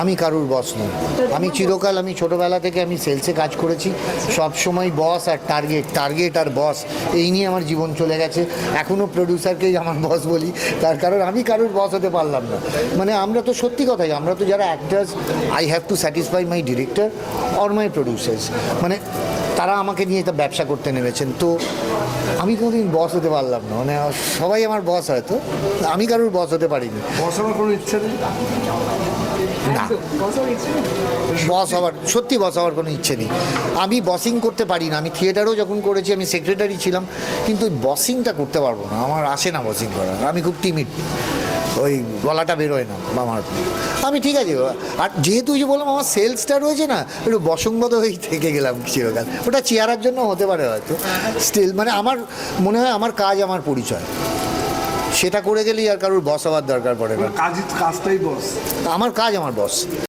আমি কারুর বস নই। আমি চিরকাল আমি ছোটবেলা থেকে আমি সেলসে কাজ করেছি। সব সময় বস আর টার্গেট টার্গেট আর বস এই নিয়ে আমার জীবন চলে গেছে। এখনও প্রডিউসারকেই আমার বস বলি। তার কারণ আমি কারুর বস হতে পারলাম না। মানে আমরা তো সত্যি কথাই, আমরা তো যারা actors I have to satisfy my director or my producers মানে তারা আমাকে নিয়ে এটা ব্যবসা করতে নেমেছেন। তো আমি কোনোদিন বস হতে পারলাম না। মানে সবাই আমার বস হয়তো আমি কারুর বস হতে পারিনি। বসানোর কোনো ইচ্ছা নেই? না। বস হওয়ার সত্যি বস হওয়ার কোনো ইচ্ছে নেই। আমি বসিং করতে পারি না। আমি থিয়েটারও যখন করেছি আমি সেক্রেটারি ছিলাম। কিন্তু বসিংটা করতে পারব না। আমার আসে না বসিং করা আমি খুব টিমিড ওই গলাটা বেরোয় না আমার আমি ঠিক আছে আর যেহেতু যে বললাম আমার সেলসটা রয়েছে না একটু বসংগত হয়েই থেকে গেলাম চিরকাল। ওটা চেয়ারার জন্য হতে পারে হয়তো। স্টিল মানে আমার মনে হয় আমার কাজ আমার পরিচয়। সেটা করে গেলেই আর কারোর বস হওয়ার দরকার পড়ে না। কাজ কাজটাই বস আমার কাজ আমার বস